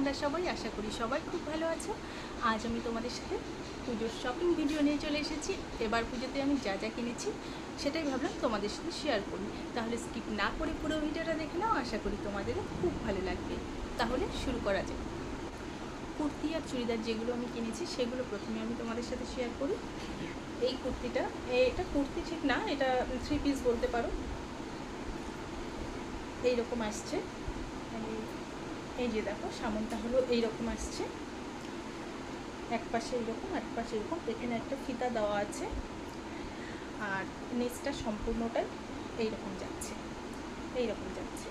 তোমরা সবাই, আশা করি সবাই খুব ভালো আছো। আজ আমি তোমাদের সাথে পুজোর শপিং ভিডিও নিয়ে চলে এসেছি। এবার পুজোতে আমি যা যা কিনেছি, সেটাই ভাবলাম তোমাদের সাথে শেয়ার করি। তাহলে স্কিপ না করে পুরো ভিডিওটা দেখে নাও, আশা করি তোমাদেরও খুব ভালো লাগবে। তাহলে শুরু করা যাক। কুর্তি আর চুড়িদার যেগুলো আমি কিনেছি, সেগুলো প্রথমে আমি তোমাদের সাথে শেয়ার করি। এই কুর্তিটা এটা কুর্তি ঠিক না, এটা থ্রি পিস বলতে পারো। এইরকম আসছে। এই যে দেখো, সামনটা হলো এইরকম আসছে। এক পাশে এইরকম এক পাশে এরকম। এখানে একটা ফিতা দেওয়া আছে। আর নিচটা সম্পূর্ণটাই এইরকম যাচ্ছে। এইরকম যাচ্ছে।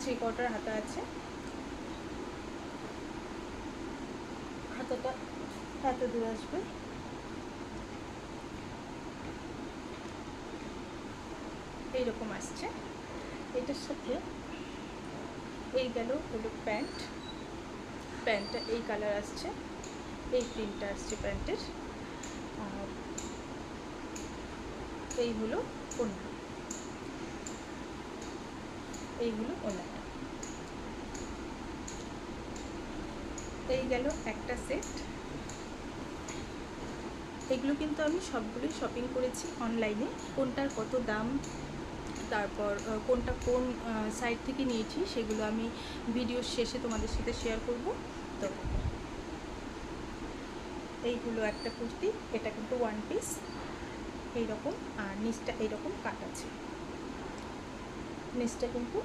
থ্রি কোয়ার্টার হাতা আছে। হাতাটা হাতে দূরে আসবে। এইরকম আসছে। এটার সাথে এই গেল হলো প্যান্ট। প্যান্টটা এই কালার আসছে, এই প্রিন্টটা আসছে প্যান্টের। আর এই হলো ওড়না। এই হলো ওড়নাটা। এই গেল একটা সেট। এগুলো কিন্তু আমি সবগুলোই শপিং করেছি অনলাইনে কোনটার কত দাম তারপর কোনটা কোন সাইট থেকে নিয়েছি সেগুলো আমি ভিডিওর শেষে তোমাদের সাথে শেয়ার করব। তো এইগুলো একটা কুর্তি, এটা কিন্তু ওয়ান পিস এইরকম, আর নিচটা এইরকম কাট আছে। নিচটা কিন্তু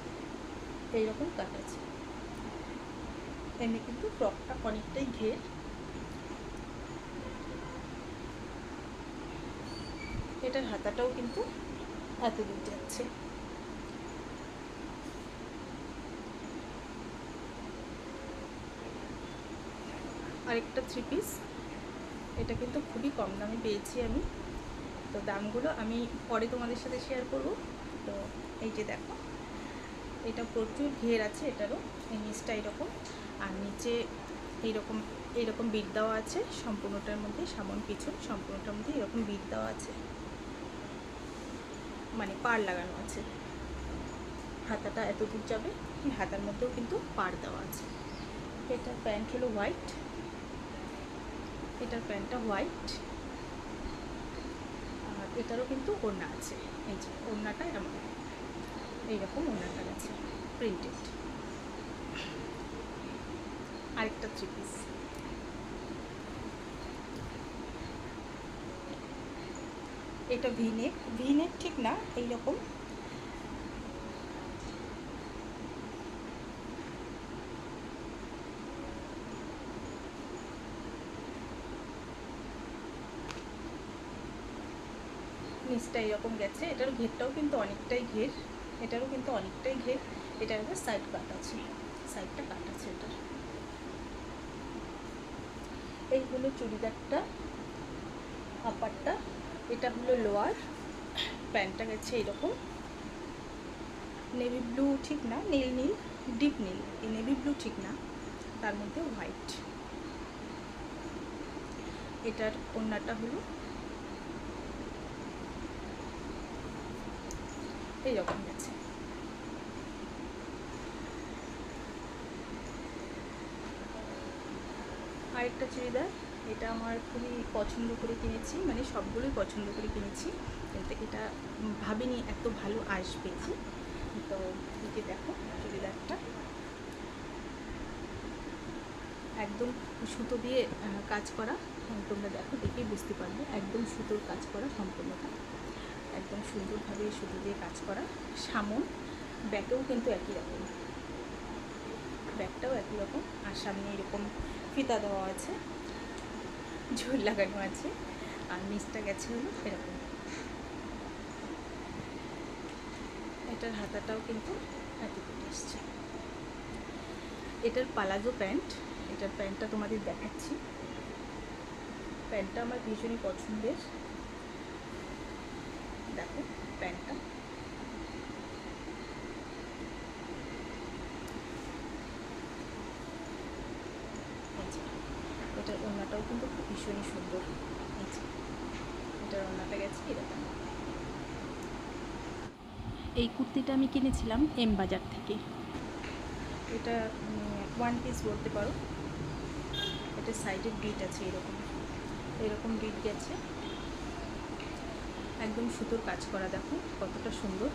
এইরকম কাট আছে। এমনি কিন্তু ফ্রকটা অনেকটাই ঘের। এটার হাতাটাও কিন্তু এত দূর যাচ্ছে। আরেকটা থ্রি পিস এটা কিন্তু খুবই কম দামে পেয়েছি আমি। তো দামগুলো আমি পরে তোমাদের সাথে শেয়ার করব। তো এই যে দেখো, এটা প্রচুর ঘের আছে এটারও, এই নিচটা এরকম। আর নিচে এইরকম এইরকম বিট দেওয়া আছে, সম্পূর্ণটার মধ্যে, সামন পিছন, সম্পূর্ণটার মধ্যে এরকম বিট দেওয়া আছে। মানে পার লাগানো আছে। হাতাটা এত দূর যাবে হাতার মধ্যেও কিন্তু পার দেওয়া আছে। এটার প্যান্ট হলো হোয়াইট। এটার প্যান্টটা হোয়াইট। আর এটারও কিন্তু ওড়না আছে। এই যে ওড়নাটা এমন। এইরকম ওড়নাটা আছে। প্রিন্টেড। আরেকটা থ্রি পিস এটা ভিনেক ভিনেক ঠিক না, এইরকম। নিচটা এরকম গেছে। এটার ঘেরটাও কিন্তু অনেকটাই ঘের। এটারও কিন্তু অনেকটাই ঘের। এটার একটা সাইড কাট আছে। সাইডটা কাট আছে এটার। এই হলো চুড়িদারটা। আপারটা এটা হলো লোয়ার, প্যান্টটা গেছে এরকম নেভি ব্লু ঠিক না, নীল নীল ডিপ নীল। এই নেভি ব্লু ঠিক না, তার মধ্যে হোয়াইট এটার ওড়নাটা হলো এইরকম গেছে। আরেকটা চুড়িদার। এটা আমার খুবই পছন্দ করে কিনেছি মানে সবগুলোই পছন্দ করে কিনেছি। কিন্তু এটা ভাবিনি এত ভালো আসবে যে তো যে দেখো, চুড়িদারটা। একদম সুতো দিয়ে কাজ করা তোমরা দেখো দেখেই বুঝতে পারবে, একদম সুতোর কাজ করা সম্পূর্ণটা। একদম সুন্দরভাবে সুতো দিয়ে কাজ করা। সামন ব্যাকেও কিন্তু একই রকম। ব্যাগটাও একই রকম। আর সামনে এরকম ফিতা দেওয়া আছে। ঝুল লাগানো আছে। আর নিচটা গেছে হলো এরকম। এটার হাতাটাও কিন্তু এত কেটে এসছে। এটার পালাজো প্যান্ট, এটার প্যান্টটা তোমাদের দেখাচ্ছি। প্যান্টটা আমার ভীষণই পছন্দের। দেখো, প্যান্টটা এই যে, এটার ওড়নাটাও কিন্তু ভীষণই সুন্দর। এটার ওড়নাটা গেছে, এরকম। এই কুর্তিটা আমি কিনেছিলাম এম বাজার থেকে। এটা ওয়ান পিস বলতে পারো। এটা সাইডের বিট আছে এরকম। এরকম বিট গেছে। একদম সুতোর কাজ করা, দেখো কতটা সুন্দর।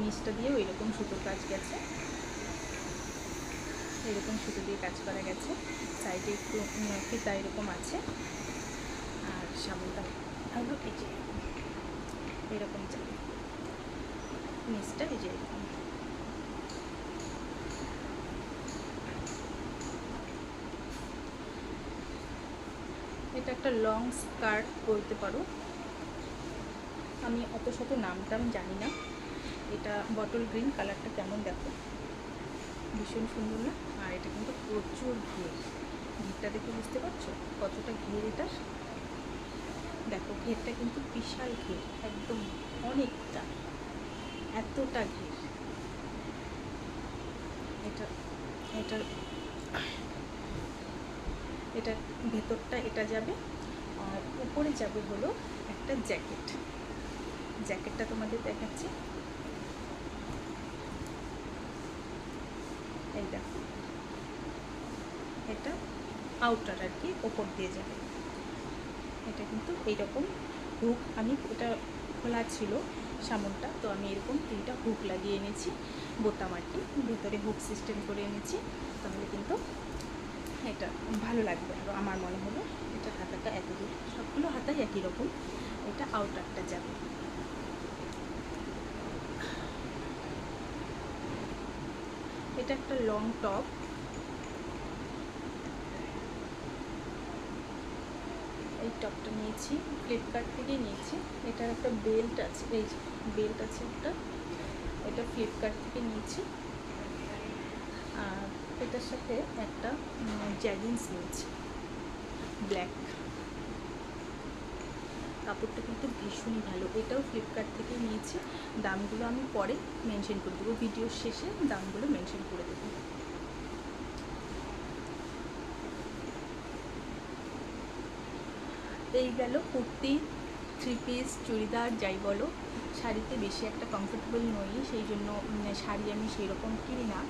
নিচটা দিয়েও এরকম সুতোর কাজ গেছে। এরকম সুতো দিয়ে কাজ করা গেছে। সাইডে একটু ফিতা এরকম আছে। আর সামনটা হলো এই যে। এরকম যাবে নিচটা এই যে এরকম। এটা একটা লং স্কার্ট বলতে পারো। আমি অত শত নামটাম জানি না। এটা বটল গ্রিন কালারটা কেমন দেখো? ভীষণ সুন্দর না? আর এটা কিন্তু প্রচুর ঘের ঘেরটা দেখে বুঝতে পারছ কতটা ঘের এটার দেখো ঘেরটা কিন্তু বিশাল ঘের একদম অনেকটা, এতটা ঘের এটা এটার এটা ভেতরটা, এটা যাবে, আর উপরে যাবে হলো একটা জ্যাকেট। জ্যাকেটটা তোমাদের দেখাচ্ছি। এই দেখো এটা আউটার আর কি ওপর দিয়ে যাবে। এটা কিন্তু এইরকম হুক আমি এটা খোলা ছিল সামনটা, তো আমি এরকম তিনটা হুক লাগিয়ে এনেছি, বোতাম আর কি, ভেতরে হুক সিস্টেম করে এনেছি, তাহলে কিন্তু এটা ভালো লাগবে আরও আমার মনে হলো। এটা হাতাটা এত দূর সবগুলো হাতাই একই রকম, এটা আউটারটা যাবে। এটা একটা লং টপ এই টপটা নিয়েছি ফ্লিপকার্ট থেকে নিয়েছি। এটার একটা বেল্ট আছে, এই বেল্ট আছে একটা। এটা ফ্লিপকার্ট থেকে নিয়েছি। আর এটার সাথে একটা জ্যাগিন্স নিয়েছি। ব্ল্যাক কাপড়টা কিন্তু ভীষণই ভালো। এটাও ফ্লিপকার্ট থেকে নিয়েছি। দামগুলো আমি পরে মেনশন করে দেবো। ভিডিওর শেষে দামগুলো মেনশন করে দেবো এই গেল, কুর্তি থ্রি পিস চুড়িদার, যাই বলো। শাড়িতে বেশি একটা কমফোর্টেবল নই, সেই জন্য শাড়ি আমি সেই রকম কিনি না।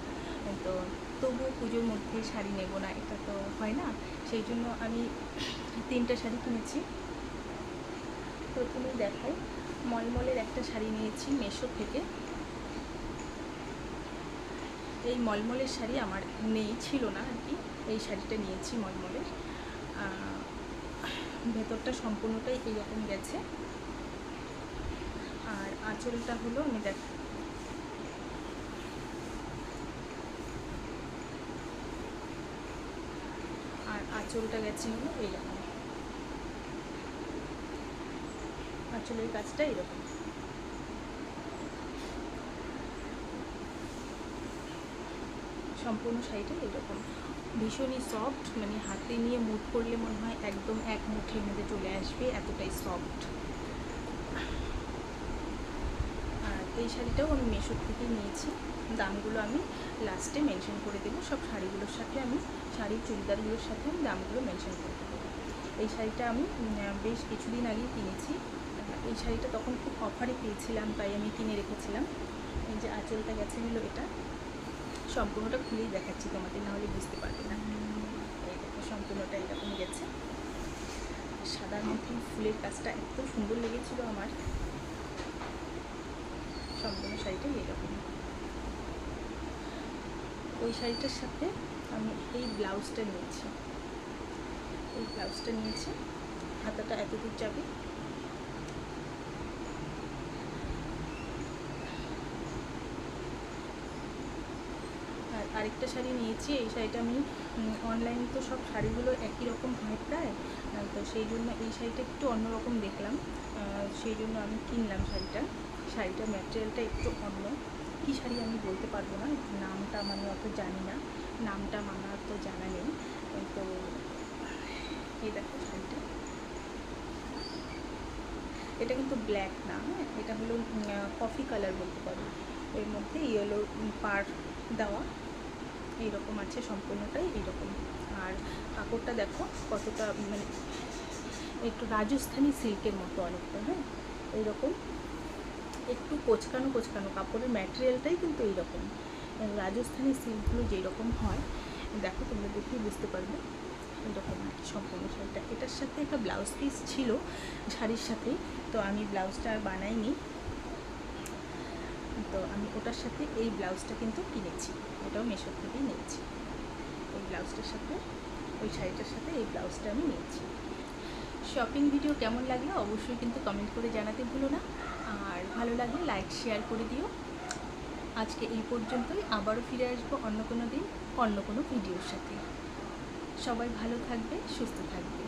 তো তবুও পুজোর মধ্যে শাড়ি নেব না, এটা তো হয় না। সেই জন্য আমি তিনটা শাড়ি কিনেছি। প্রথমে দেখাই, মলমলের একটা শাড়ি নিয়েছি মেশো থেকে। এই মলমলের শাড়ি আমার নেই, ছিল না আর কি। এই শাড়িটা নিয়েছি মলমলের। ভেতরটা সম্পূর্ণটাই এইরকম গেছে। আর আঁচলটা হলো, আমি দেখ আর আঁচলটা গেছে হলো এইরকম। আঁচলের কাজটা এরকম সম্পূর্ণ শাড়িটা এরকম ভীষণই সফট মানে হাতে নিয়ে মুঠ করলে মনে হয় একদম এক মুঠের মধ্যে চলে আসবে, এতটাই সফট আর এই শাড়িটাও আমি মেশোর থেকে নিয়েছি। দামগুলো আমি লাস্টে মেনশন করে দেবো। সব শাড়িগুলোর সাথে আমি, শাড়ির চুড়িদারগুলোর সাথে আমি দামগুলো মেনশন করে দেবো। এই শাড়িটা আমি বেশ কিছুদিন আগেই কিনেছি। এই শাড়িটা তখন খুব অফারে পেয়েছিলাম, তাই আমি কিনে রেখেছিলাম। এই যে আঁচলটা গেছে হলো এটা। সম্পূর্ণটা খুলেই দেখাচ্ছি তোমাদের, নাহলে বুঝতে পারবে না। এই দেখো, সম্পূর্ণটা এরকম গেছে। সাদার মধ্যে ফুলের কাজটা এত সুন্দর লেগেছিল আমার। সম্পূর্ণ শাড়িটাই এরকম ওই শাড়িটার সাথে আমি এই ব্লাউজটা নিয়েছি। এই ব্লাউজটা নিয়েছি। হাতাটা এত দূর যাবে আর আরেকটা শাড়ি নিয়েছি, এই শাড়িটা আমি অনলাইনে তো সব শাড়িগুলো একই রকম হয় প্রায় তো সেই জন্য এই শাড়িটা একটু অন্যরকম দেখলাম সেই জন্য আমি কিনলাম শাড়িটা। শাড়িটার ম্যাটেরিয়ালটা একটু অন্য। কী শাড়ি আমি বলতে পারব না, নামটা মানে অত জানি না, নামটা আমার তো জানা নেই, তো এই দেখো শাড়িটা। এটা কিন্তু ব্ল্যাক না হ্যাঁ? এটা হলো কফি কালার বলতে পারো। এর মধ্যে ইয়েলো পার দেওয়া। এইরকম আছে, সম্পূর্ণটাই এইরকম আর কাপড়টা দেখো কতটা মানে একটু রাজস্থানি সিল্কের মতো অনেকটা হ্যাঁ? এইরকম। একটু কোচকানো কোচকানো কাপড়ের ম্যাটেরিয়ালটাই কিন্তু এইরকম। রাজস্থানি সিল্কগুলো যেই রকম হয়, দেখো তোমরা দেখেই বুঝতে পারবে। এরকম আর কি সম্পূর্ণ শাড়িটা। এটার সাথে একটা ব্লাউজ পিস ছিল শাড়ির সাথে তো আমি ব্লাউজটা আর বানাইনি। তো আমি ওটার সাথে এই ব্লাউজটা কিন্তু কিনেছি। ওটাও মেশোর থেকেই নিয়েছি। ওই ব্লাউজটার সাথে, ওই শাড়িটার সাথে এই ব্লাউজটা আমি নিয়েছি। শপিং ভিডিও কেমন লাগল অবশ্যই কিন্তু কমেন্ট করে জানাতে ভুলো না। আর ভালো লাগলে লাইক শেয়ার করে দিও। আজকে এই পর্যন্তই। আবারও ফিরে আসব অন্য কোনো দিন, অন্য কোনো ভিডিওর সাথে। সবাই ভালো থাকবে, সুস্থ থাকবে।